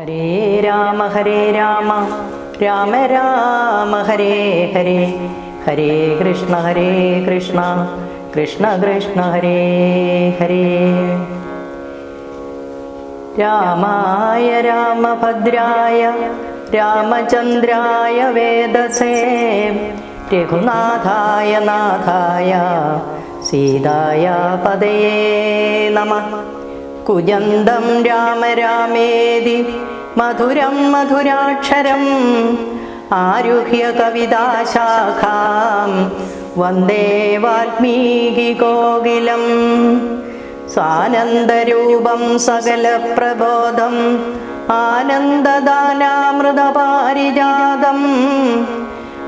ഹരേ രാമ ഹരേ രാമ. രാമ രാമ ഹരേ ഹരേ. ഹരേ കൃഷ്ണ ഹരേ കൃഷ്ണ. കൃഷ്ണ കൃഷ്ണ ഹരേ ഹരേ. രാമായ രാമഭദ്രായ രാമചന്ദ്രായ വേദസേ. രഘുനാഥായ നാഥായ സീതായ പദയേ നമ. കുജന്തം രാമ രാമേതി മധുരം മധുരാക്ഷരം ആരുഹ്യ കവിതാശാഖാം. വന്ദേ വാൽമീകി കോകിലം സാനന്ദരൂപം സകല പ്രബോധം. ആനന്ദദാനാമൃതപാരിജാതം.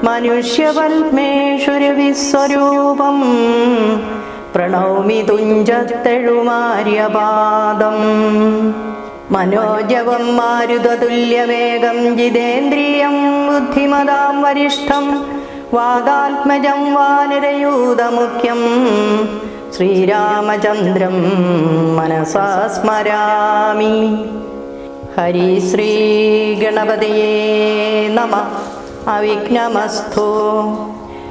മനുഷ്യപത്മേശ്വരവിസ്വരൂപം പ്രണൗമി തുഞ്ചത്തെഴുമാര്യപാദം. മനോജവം മാരുതതുല്യവേഗം ജിതേന്ദ്രിയം ബുദ്ധിമതാം വരിഷ്ഠം വാദാത്മജം വാനരയൂതമുഖ്യം ശ്രീരാമചന്ദ്രം മനസാ സ്മരാമി. ഹരി ശ്രീ ഗണപതയേ നമ. അവിഘ്നമസ്തു.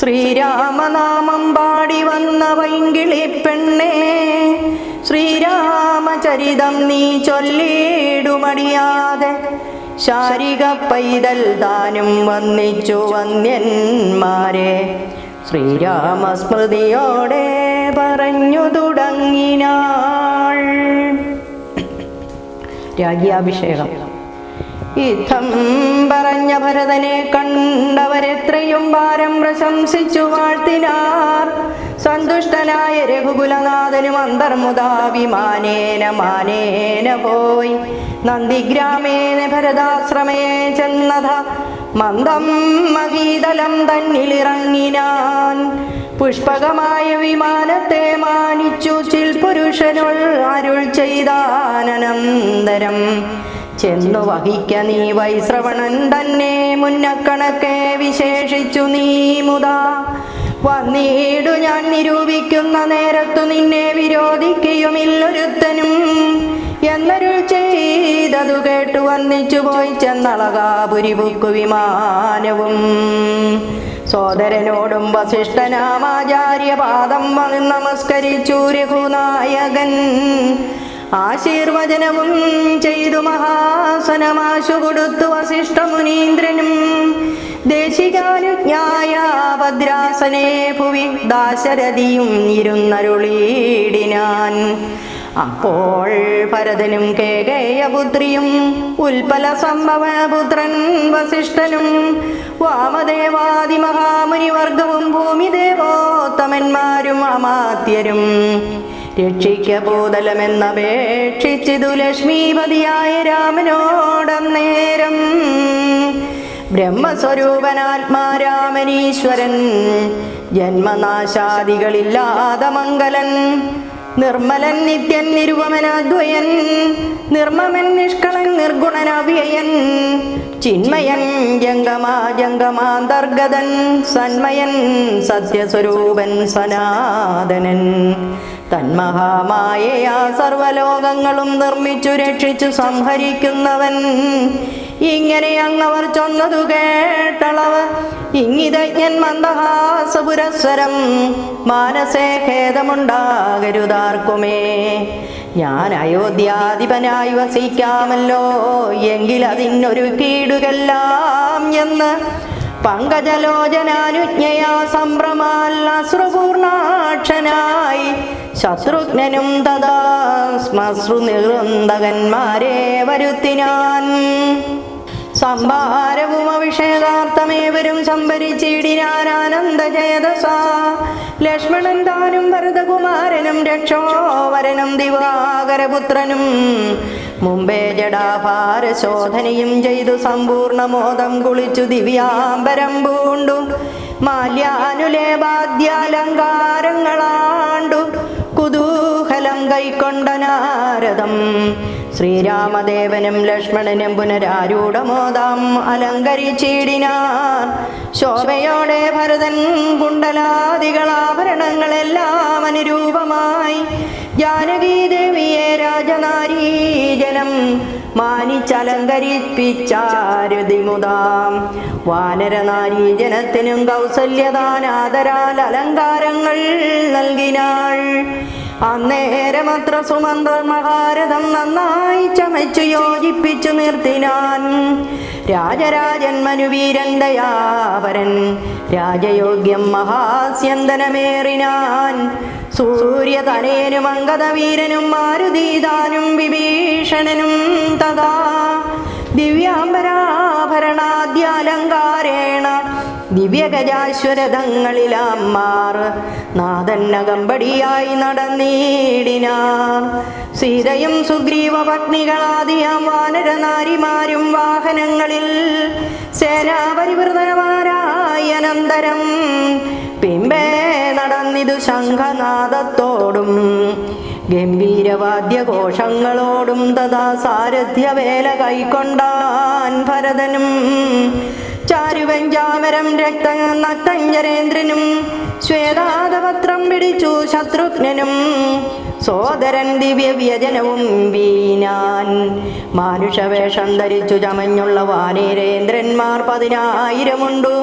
ശ്രീരാമനാമം പാടി വന്ന വൈങ്കിളി പെണ്ണേ ശ്രീരാമചരിതം നീ ചൊല്ലിടുമടിയാതെ ശാരിക പൈതൽ താനും വന്നിച്ചു വന്യന്മാരെ. ശ്രീരാമസ്മൃതിയോടെ പറഞ്ഞു തുടങ്ങിനാൾ. രാജ്യാഭിഷേകം യുദ്ധം പറഞ്ഞ ഭരതനെ കണ്ടവരെത്രയും ഭാരം പ്രശംസിച്ചു വാഴ്ത്തിനാർ. സന്തുഷ്ടനായ രഘുകുലനാഥനും അന്തർമുദാഭിമാനേന മാനേന പോയി. നന്ദിഗ്രാമേന ഭരതാശ്രമേ ചെന്നത. മന്ദം മകീതലം തന്നിലിറങ്ങിനാൻ. പുഷ്പകമായ വിമാനത്തെ മാനിച്ചു ചിൽ പുരുഷനുൾ അരുൾ ചെയ്താനന്തരം ചെന്നു വഹിക്ക നീ വൈശ്രവണൻ തന്നെ. മുന്നക്കണക്കെ വിശേഷിച്ചു നീ മുതാ. വന്നീടു ഞാൻ നിരൂപിക്കുന്ന നേരത്തു നിന്നെ വിരോധിക്കുകയുമില്ലൊരുത്തനും. എന്നരുൾ ചെയ്തതു കേട്ടു വന്നിച്ചു പോയി ചെന്നളകാപുരി ബുക്കു വിമാനവും. സോദരനോടും വസിഷ്ഠനാമാചാര്യപാദം വന്ന് നമസ്കരിച്ചു രഘുനായകൻ. ആശീർവചനവും ചെയ്തു മഹാസനമാശു കൊടുത്തു വസിഷ്ഠ മുനീന്ദ്രനും ദേശികാനുജ്ഞായ ഭദ്രാസനെ ഭുവി ദാശരഥിയും ഇരുന്നരുളീടിനാൻ. അപ്പോൾ ഭരതനും കേകേയപുത്രിയും ഉൽപ്പല സംഭവപുത്രൻ വസിഷ്ഠനും വാമദേവാദി മഹാമുനിവർഗവും ഭൂമിദേവോത്തമന്മാരും അമാത്യരും. രക്ഷിക്കബോധലമെന്നപേക്ഷിച്ചിതു ലക്ഷ്മീപതിയായ രാമനോടം നേരം. ബ്രഹ്മസ്വരൂപനാത്മാരാമനീശ്വരൻ ജന്മനാശാദികളില്ലാതെ മംഗലൻ നിർമ്മലൻ നിത്യൻ നിരുപമനാദ്വയൻ നിർമ്മമൻ നിഷ്കളൻ നിർഗുണൻ അവ്യയൻ ചിന്മയൻ ജംഗമാ ജംഗമാന്തർഗതൻ സന്മയൻ സത്യസ്വരൂപൻ സനാതനൻ. തന്മഹാമായയാ സർവലോകങ്ങളും നിർമ്മിച്ചു രക്ഷിച്ചു സംഹരിക്കുന്നവൻ. ഇങ്ങനെ അങ്ങവർ ചൊന്നതു കേട്ടളവ്. ഇങ്ങിതജ്ഞൻ മന്ദഹാസപുരസ്വരം മാനസേ ഖേദമുണ്ടാകരുതാർക്കുമേ. ഞാൻ അയോധ്യാധിപനായി വസിക്കാമല്ലോ. എങ്കിൽ അതിനൊരു കീടുകെല്ലാം എന്ന് പങ്കജലോചനാനുജ്ഞയാ സംഭ്രമാൽ ശത്രുഘ്നും തഥാ ശ്മശ്രു നികൃന്തകന്മാരെ വരുത്തിനാൻ. സംഭാരവും അഭിഷേകാർത്ഥമേവരും സംഭരിച്ചിടിനാനന്ദജയതസാ ലക്ഷ്മണൻ താനും ഭരതകുമാരനും രക്ഷോവരനും ദിവാകരപുത്രനും മുമ്പേ ജഡാഭാര ചെയ്തു ചെയ്തു സമ്പൂർണമോദം കുളിച്ചു ദിവ്യാംബരം പൂണ്ടു. മാല്യാനുലേപാദ്യാലങ്കാരങ്ങളാണ്ടു കുതൂഹലം കൈക്കൊണ്ട നാരദം ശ്രീരാമദേവനും ലക്ഷ്മണനും പുനരാരൂഢമോദം അലങ്കരിച്ചിടിനാൻ. ശോഭയോടെ ഭരതൻ കുണ്ടലാദികളാഭരണങ്ങളെല്ലാം അനുരൂപമായി. ജാനകീദേവിയെ രാജനാരീജനം മാനിച്ചലങ്കരിപ്പിച്ചാരുതിമുതാം. വാനരനാരീജനത്തിനും കൗസല്യദാനാദരാൽ അലങ്കാരങ്ങൾ നൽകിനാൾ. അന്നേരമത്ര സുമന്ത്ര മഹാരഥം നന്നായി ചമച്ചു യോജിപ്പിച്ചു നിർത്തിനാൻ. രാജരാജൻ മനുവീരൻ ദയാവരൻ രാജയോഗ്യം മഹാസ്യന്തനമേറിനാൻ. സൂര്യതനേനും അങ്കദവീരനും മാരുതീതാനും വിഭീഷണനും തഥാ ദിവ്യാംബരാഭരണാദ്യാലങ്കാരേണ ദിവ്യഗജാശ്വരഥങ്ങളിലാമാർ നാദന്നകമ്പടിയായി നടന്നീടിനാ. സീതയും സുഗ്രീവ പത്നികളാദിയാം വാനരനാരിമാരും വാഹനങ്ങളിൽ സേനാപരിവൃതമാരായ അനന്തരം പിമ്പേ നടന്നിതു ശംഖനാദത്തോടും ഗംഭീരവാദ്യഘോഷങ്ങളോടും തഥാ സാരഥ്യവേല കൈക്കൊണ്ടാൻ ഭരതനും ചാരുവഞ്ചാമരം രക്ത നക്തഞ്ചരേന്ദ്രനും ശ്വേതാതപത്രം പിടിച്ചു ശത്രുഘ്നനും. സോദരൻ ദിവ്യവ്യജനവും വീനാൻ മാനുഷവേഷം ധരിച്ചു ചമഞ്ഞുള്ള വാനേരേന്ദ്രന്മാർ പതിനായിരമുണ്ടു.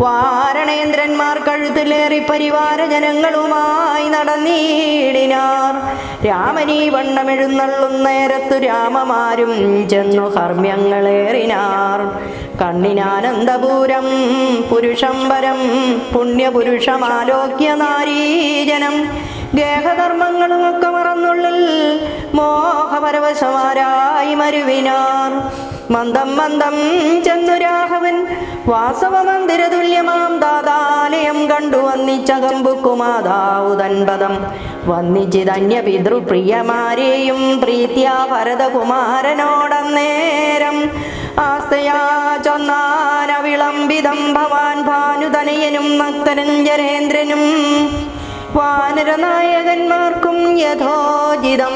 വാരണേന്ദ്രന്മാർ കഴുത്തിലേറി പരിവാര ജനങ്ങളുമായി നടന്നീടിനാർ. രാമനീ വണ്ണമെഴുന്നള്ളുന്നേരത്തു രാമമാരും ചെന്നു ഹർമ്യങ്ങളേറിനാർ കണ്ണിനാനന്ദപൂരം പുരുഷംബരം പുണ്യപുരുഷമാലോക്യ നാരീജനം ഗേഹധർമ്മങ്ങളുമൊക്കെ മറന്നുള്ളിൽ മോഹപരവശമാരായി മരുവിനാർ. മന്ദം മന്ദം ചെന്നു രാഘവൻ വാസവ മന്ദിരതുല്യമാം ദാതാലയം കണ്ടു വന്നിച്ചകമ്പുക്കുമാതാവുതൻപദം വന്നിച്ചിതന്യ പിതൃപ്രിയമാരെയും പ്രീത്യാ ഭരതകുമാരനോടന്നേരം ആസ്തയാ ചൊന്നാനവിളംബിതം ഭവാൻ ഭാനുതനയനും നക്തരഞ്ജരേന്ദ്രനും വാനരനായകന്മാർക്കും യഥോചിതം.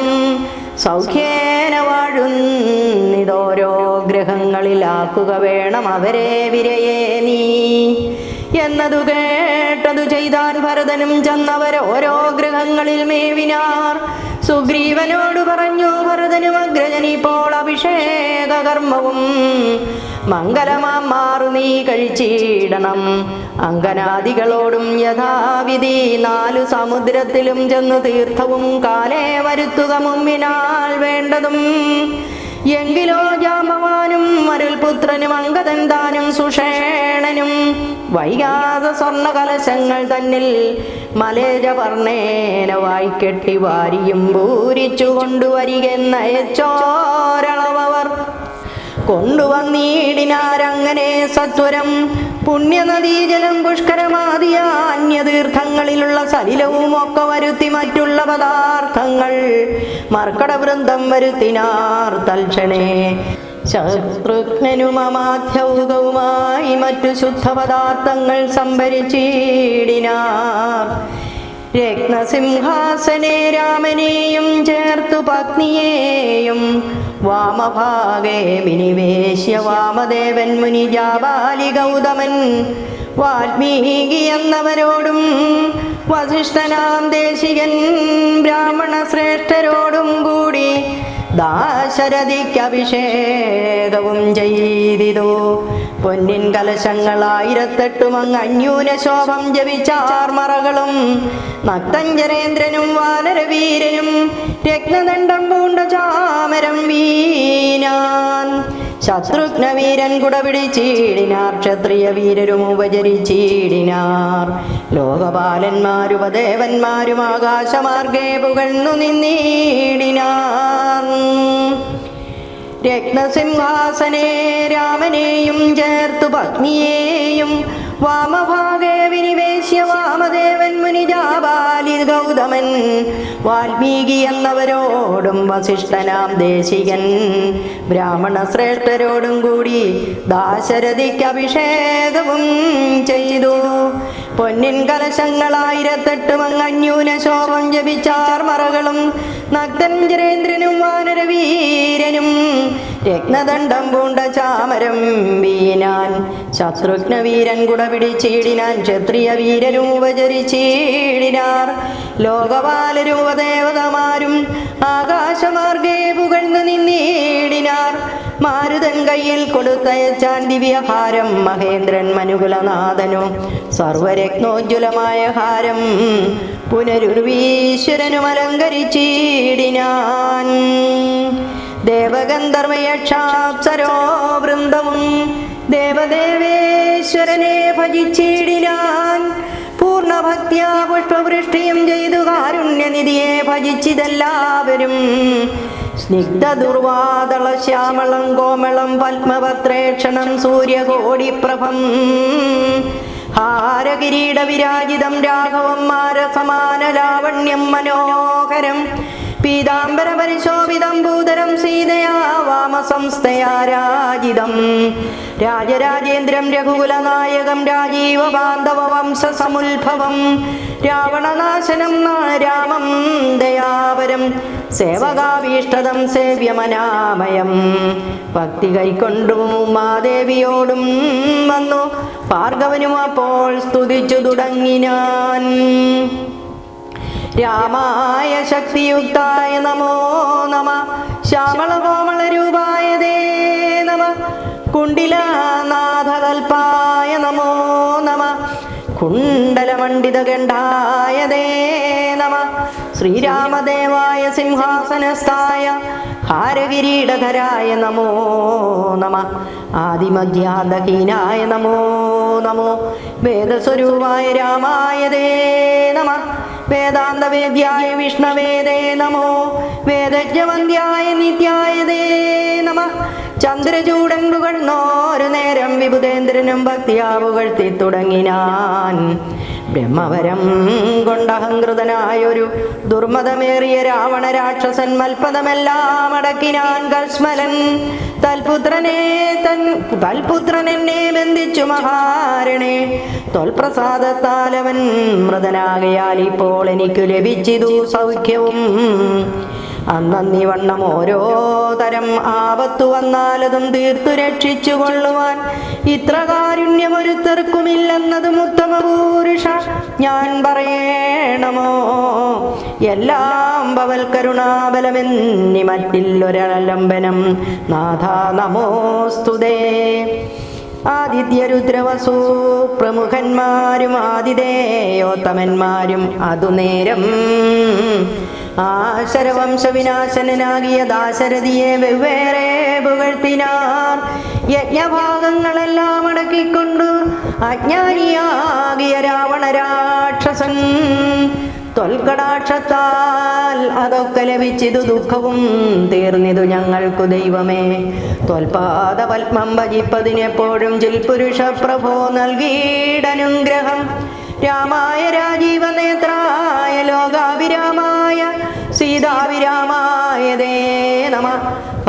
സൗഖ്യേന വാഴുന്നിതോരോ ഗ്രഹങ്ങളിലാക്കുക വേണം അവരെ വിരയേ നീ. എന്നതു കേട്ടതു ചെയ്താൽ ഭരതനും ചെന്നവർ ഓരോ ഗൃഹങ്ങളിൽ മേവിനാർ. സുഗ്രീവനോട് പറഞ്ഞു ഭരതനും അഗ്രജനിപ്പോൾ അഭിഷേക കർമ്മവും മംഗലമാം മാറു നീ കഴിച്ചിടണം. അങ്കനാദികളോടും യഥാവിധി നാലു സമുദ്രത്തിലും ചെന്ന് തീർത്ഥവും കാലേ വരുത്തുക മുമ്പിനാൽ വേണ്ടതും. എങ്കിലോ ജാമവാനും മരുൽപുത്രനും അങ്കദൻ താനും സുഷേണനും. വൈകാതെ സ്വർണ കലശങ്ങൾ തന്നിൽ മലേജ വർണേന വായിക്കെട്ടി വാരിയും പൂരിച്ചു കൊണ്ടുവരികെന്നയച്ചോരളവർ കൊണ്ടുവന്നീടിനാരങ്ങനെ സത്വരം പുണ്യനദീജലം പുഷ്കരമാതിയ അന്യതീർത്ഥങ്ങളിലുള്ള സലിലവും ഒക്കെ വരുത്തി മറ്റുള്ള പദാർത്ഥങ്ങൾ മർക്കടവൃന്ദം വരുത്തിനാർ തൽക്ഷണേ. ശത്രുഘ്നനുമമാധ്യൗകവുമായി മറ്റു ശുദ്ധപദാർത്ഥങ്ങൾ സംഭരിച്ചിടിനാർ. രത്നസിംഹാസനെ രാമനെയും ചേർത്തു പത്നിയെയും വാമഭാഗേ വിനിവേശ്യ വാമദേവൻ മുനി ജാബാലി ഗൗതമൻ. വാൽമീകി എന്നവരോടും വസിഷ്ഠനാം ദേശികൻ ബ്രാഹ്മണ ശ്രേഷ്ഠരോടും കൂടി ദാശരഥിക്ക് അഭിഷേകവും ചെയ്തിതു? പൊന്നിൻ കലശങ്ങളായിരത്തെട്ടും അങ്ങ് അന്യൂന ശോഭം ജപിച്ചാർമറകളും നക്തഞ്ചരേന്ദ്രനും വാനരവീരനും രത്നദണ്ഡം പൂണ്ട ചാമരം വീനാൻ. ശത്രുഘ്നവീരൻ കുടപിടി ചീടിനാർ ക്ഷത്രിയ വീരരും ഉപചരിച്ചീടിനാർ. ലോകപാലന്മാരുപദേവന്മാരും ആകാശമാർഗേ പുകഴ്ന്നു നിന്നീടിനാർ. രത്നസിംഹാസനെ രാമനെയും ചേർത്തു പത്നിയെയും വാമഭാഗേ വിനിവേശ്യ വാമദേവൻ മുനിജാബാലി ഗൗതമൻ. വാൽമീകി എന്നവരോടും വസിഷ്ഠനാം ദേശികൻ. ബ്രാഹ്മണ ശ്രേഷ്ഠരോടും കൂടി ദാശരഥിക്ക് അഭിഷേകവും ചെയ്തു. പൊന്നിൻ കലശങ്ങളായിരത്തെട്ട് മങ്ങന്യൂന ശോഭം ജപിച്ചാർമറകളും നഗ്നൻ ജരേന്ദ്രനും വാനരവീരനും രത്നദണ്ഡം പൂണ്ട ചാമരം വീനാൻ. ശത്രുഘ്ന വീരൻ കുട പിടിച്ചീടിനാൻ. ക്ഷത്രിയ വീരരും ഉപചരിച്ചീടിനാർ. ലോകപാലരൂപദേവതമാരും ആകാശമാർഗേ പുകഴ്ന്നു നിന്നീടിനാർ. മാരുതൻ കയ്യിൽ കൊടുത്തയച്ചാൻ ദിവ്യഹാരം മഹേന്ദ്രൻ മനുകുലനാഥനും. സർവരത്നോജ്വലമായ ഹാരം പുനരുർവീശ്വരനും അലങ്കരിച്ചിടിനാൻ. ദേവഗന്ധർവയക്ഷാപ്സരോ വൃന്ദവും ദേവദേവേശ്വരനെ ഭജിച്ചിടിനാൻ പൂർണഭക്തിയാ പുഷ്പവൃഷ്ടിയും ചെയ്തു കാരുണ്യനിധിയെ ഭജിച്ചിതെല്ലാവരും. സ്നിഗ്ധ ദുർവാതള ശ്യാമളം കോമളം പത്മപത്രേക്ഷണം സൂര്യകോടിപ്രഭം. ഹാരകിരീട വിരാജിതം രാഘവം മാരസമാന ലാവണ്യം മനോഹരം. പീതാംബര പരിശോഭിതം ഭൂതരം സീതയാ വാമസംസ്ഥയാ രാജിതം. രാജരാജേന്ദ്രം രഘുകുലനായകം രാജീവ ബാന്ധവ വംശ സമുത്ഭവം രാവണനാശനം രാമം ദയാപരം. സേവകാഭീഷ്ടതം സേവ്യമനാമയം. ഭക്തി കൈക്കൊണ്ടു മാദേവിയോടും വന്നു. ഭാർഗവനും അപ്പോൾ സ്തുതിച്ചു തുടങ്ങിനാൻ. രാമായ ശക്തിയുക്തായ നമോ നമ. ശ്യാമള കോമള രൂപായ ദേ നമ. കുണ്ടിലനാഥകൽപ്പായ നമോ നമ. കുണ്ടലമണ്ഡിത ഗണ്ഡായ ദേ നമ. ശ്രീരാമദേവായ സിംഹാസനസ്ഥായ ഹാരകിരീടധരായ നമോ നമ. ആദിമധ്യാന്തഹീനായ നമോ നമോ. വേദസ്വരൂപായ രാമായ ദേ നമ. വേദാന്തവേദ്യായ വിഷ്ണവേദേ നമോ വേദജ്ഞവന്ധ്യായ നിത്യായ നമ ചന്ദ്രചൂടൻ പുകഴ്ന്നോരു നേരം വിഭുതേന്ദ്രനും ഭക്തിയാവുകൾ തുടങ്ങിനാൻ. ബ്രഹ്മവരം കൊണ്ടഹങ്കൃതനായൊരു ദുർമതമേറിയ രാവണ രാക്ഷസൻ മൽപദമെല്ലാം അടക്കിനാൻ കസ്മലൻ തൽപുത്രനെ തൻ തൽപുത്രൻ എന്നെ ബന്ധിച്ചു മഹാരണേ. തൊൽപ്രസാദത്താൽ അവൻ മൃതനാകയാൽ ഇപ്പോൾ എനിക്ക് ലഭിച്ചിതു സൗഖ്യവും അന്നീ വണ്ണം ഓരോ തരം ആപത്തു വന്നാലതും തീർത്തു രക്ഷിച്ചു കൊള്ളുവാൻ. ഇത്ര കാരുണ്യമൊരുത്തർക്കുമില്ലെന്നതും ഉത്തമ പൂരുഷ ഞാൻ പറയണമോ? എല്ലാം ഭവൽ കരുണാബലമെന്നി മറ്റില്ലൊരലംബനം നാഥ നമോസ്തുതേ. ആദിത്യരുദ്രവസു പ്രമുഖന്മാരും ആതിഥേയോത്തമന്മാരും അതു നേരം ആശരവംശവിനാശനാകിയ ദാശരഥിയെ വെവ്വേറെ പുകഴ്ത്തിനാർ. യജ്ഞഭാഗങ്ങളെല്ലാം അടക്കിക്കൊണ്ടു അജ്ഞാനിയാകിയ രാവണ രാക്ഷസൻ തൊൽക്കടാക്ഷത്താൽ അതൊക്കെ ലഭിച്ചിതു ദുഃഖവും തീർന്നിതു ഞങ്ങൾക്കു ദൈവമേ. തൊൽപാദ പത്മം ഭജിപ്പതിനെപ്പോഴും ചിൽപുരുഷ പ്രഭോ നൽകിയിടനുഗ്രഹം രാമായ രാജീവനേത്രായ ലോകാഭിരാമായ സീതാഭിരാമായ ദേ നമ.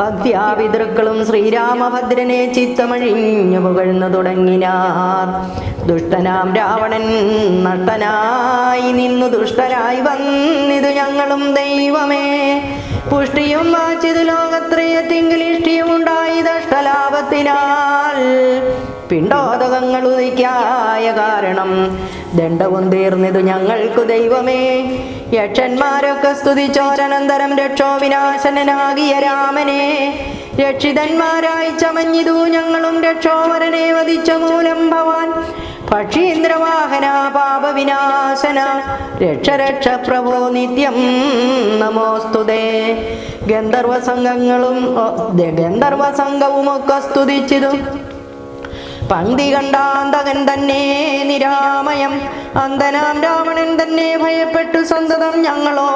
ഭക്ത്യാപിതൃക്കളും ശ്രീരാമഭദ്രനെ ചിത്തമഴിഞ്ഞു പുകഴ്ന്നു തുടങ്ങിനാർ. ദുഷ്ടനാം രാവണൻ നട്ടനായി നിന്നു ദുഷ്ടരായി വന്നിതു ഞങ്ങളും ദൈവമേ. പുഷ്ടിയും വാച്ചിതു ലോകത്രയത്തിങ്കിൽ ഇഷ്ടിയും ഉണ്ടായി ദഷ്ടലാഭത്തിനാൽ. പിണ്ടോദകങ്ങൾ ഉദിക്കായ കാരണം ദണ്ഡവും തീർന്നിതു ഞങ്ങൾക്കു ദൈവമേ. യക്ഷന്മാരൊക്കെ സ്തുതിച്ചോരനന്തരം രക്ഷോ വിനാശനാകിയ രാമനെ. രക്ഷിതന്മാരായി ചമഞ്ഞിതു ഞങ്ങളും രക്ഷോവരനെ വധിച്ച മൂലം ഭവാൻ. പക്ഷീന്ദ്രവാഹന പാപവിനാശന രക്ഷ രക്ഷ പ്രഭോ നിത്യം നമോസ്തുതേ ഗന്ധർവ സംഘങ്ങളും ഗന്ധർവ പങ്ക്തി കണ്ടാന്തകൻ തന്നെ നിരാമയം. അന്തനാം രാവണൻ തന്നെ ഭയപ്പെട്ടു സ്വന്തതം ഞങ്ങളോ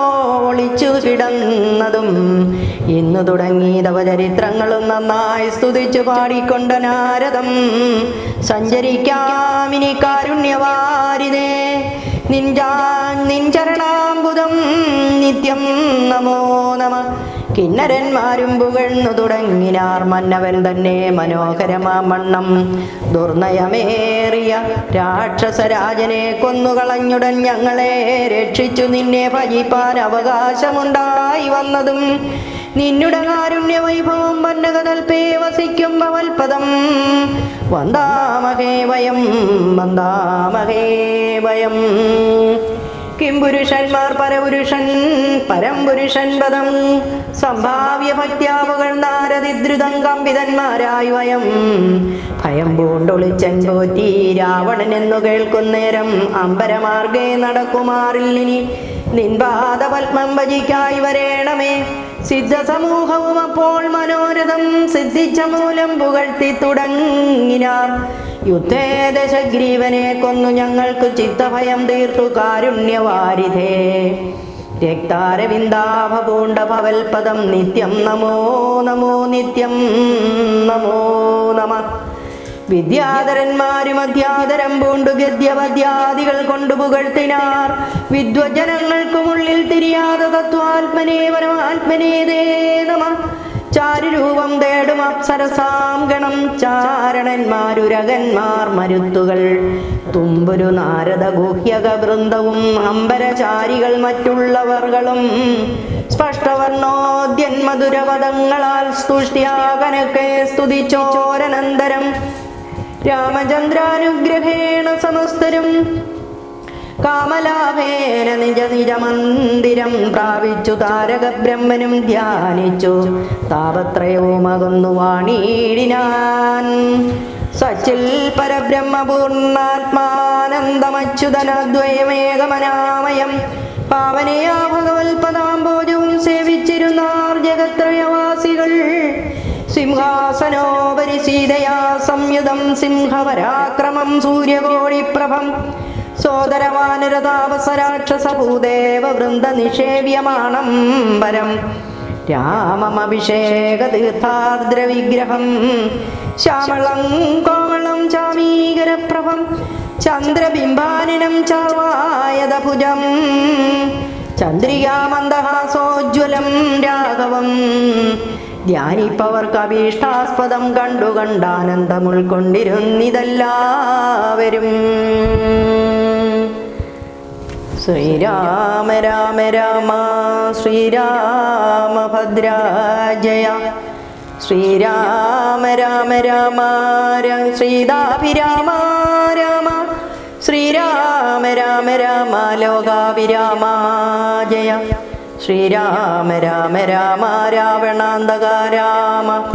ഒളിച്ചു കിടന്നതും. ഇന്നു തുടങ്ങി ചരിത്രങ്ങളും നന്നായി സ്തുതിച്ചു പാടിക്കൊണ്ട നാരദം. സഞ്ചരിക്കാമിനി കാരുണ്യവാരിതേ. നിഞ്ചാ നിൻ നിത്യം നമോ നമ. കിന്നരന്മാരും പുകഴ്ന്നു തുടങ്ങിനാർ മന്നവൻ തന്നെ മനോഹരമാ മണ്ണം ദുർനയമേറിയ രാക്ഷസരാജനെ കൊന്നുകളഞ്ഞുടൻ ഞങ്ങളെ രക്ഷിച്ചു. നിന്നെ ഭജിപ്പാൻ അവകാശമുണ്ടായി വന്നതും നിന്നുടെ കാരുണ്യ വൈഭവം വന്നകതൽപേ വസിക്കും ഭവൽപദം വന്ദാമഹേ വയം വന്ദാമഹേ വയം. കിം പുരുഷന്മാർ പരപുരുഷൻ പരംപുരുഷൻ പദം. സംഭാവ്യ ഭക്യാവുകൾ നാരതിദ്രുതം കമ്പിതന്മാരായി വയം. ഭയം പൂണ്ടൊളിച്ചൻ പോറ്റി രാവണൻ എന്നു കേൾക്കുന്നേരം അമ്പരമാർഗേ നടക്കുമാറിൽ ഇനി നിൻപാദ പത്മം ഭജിക്കായി വരേണമേ. സിദ്ധ സമൂഹവും അപ്പോൾ മനോരഥം സിദ്ധിച്ച മൂലം പുകഴ്ത്തി തുടങ്ങിനാർ. യുദ്ധേ ദശഗ്രീവനെ കൊന്നു ഞങ്ങൾക്ക് ചിത്തഭയം തീർത്തു കാരുണ്യവാരിധേ. രക്താരവിന്ദാഭപൂണ്ട നിത്യം നമോ നമോ നിത്യം നമോ നമ. വിദ്യാധരന്മാരും അധ്യാതരം പൂണ്ടു ഗദ്യപദ്യാദികൾ കൊണ്ടു പുകഴ്ത്തിനാർ. വിദ്വജനങ്ങൾക്കുമുള്ളിൽ തിരിയാതെ തത്വാത്മനേ പരമാത്മനേ നമ. ചാരുരൂപം തേടും അപ്സരസാം ഗണം. ചാരണന്മാരുരകന്മാർ മരുത്തുകൾ. തുമ്പുരു നാരദ ഗുഹ്യക വൃന്ദവും അമ്പരചാരികൾ മറ്റുള്ളവർകളും. സ്പഷ്ടവർണോദ്യൻ മധുരപദങ്ങളാൽ സ്തുഷ്ട്യാകനൊക്കെ സ്തുതിച്ചോരനന്തരം. രാമചന്ദ്രാനുഗ്രഹേണ സമസ്തരും കാമലാഭേന നിജ നിജ മന്ദിരം പ്രാപിച്ചു. താരക ബ്രഹ്മനും ധ്യാനിച്ചു. താപത്രയവും അകന്നു വാണീടിനാൻ. സച്ചിൽ പരബ്രഹ്മപൂർണാത്മാനന്ദമച്യുതനദ്വയമേകമനാമയം പാവനയാ ഭഗവത്പദാംബോജവും സേവിച്ചിരുന്നാർ ജഗത്രയവാസികൾ. സിംഹാസനോപരി സീതയാ സംയുതം സിംഹപരാക്രമം സൂര്യകോടിപ്രഭം. സോദരവാനരതാപസരാക്ഷസഭൂദേവ വൃന്ദ നിഷേവ്യമാണം വരം രാമമഭിഷേക തീർത്ഥാർദ്രവിഗ്രഹം ശ്യാമളം കോമളം ചാമീകരപ്രഭം. ചന്ദ്രബിംബാനിനം ചാവായതഭുജം. ചന്ദ്രികാമന്ദഹാസോജ്വലം രാഘവം. ധ്യാനിപ്പവർക്ക് അഭീഷ്ടാസ്പദം കണ്ടു കണ്ടാനന്ദം ഉൾക്കൊണ്ടിരുന്നിതെല്ലാവരും ശ്രീരാമ രാമ രാമ ശ്രീരാമഭദ്രാജയ ശ്രീരാമ രാമ രാമ ശ്രീദാഭിരാമ രാമ. ശ്രീരാമ രാമ രാമ ലോകാഭിരാമ ജയ. ശ്രീരാമ രാമ രാമ രാവണാന്തക രാമ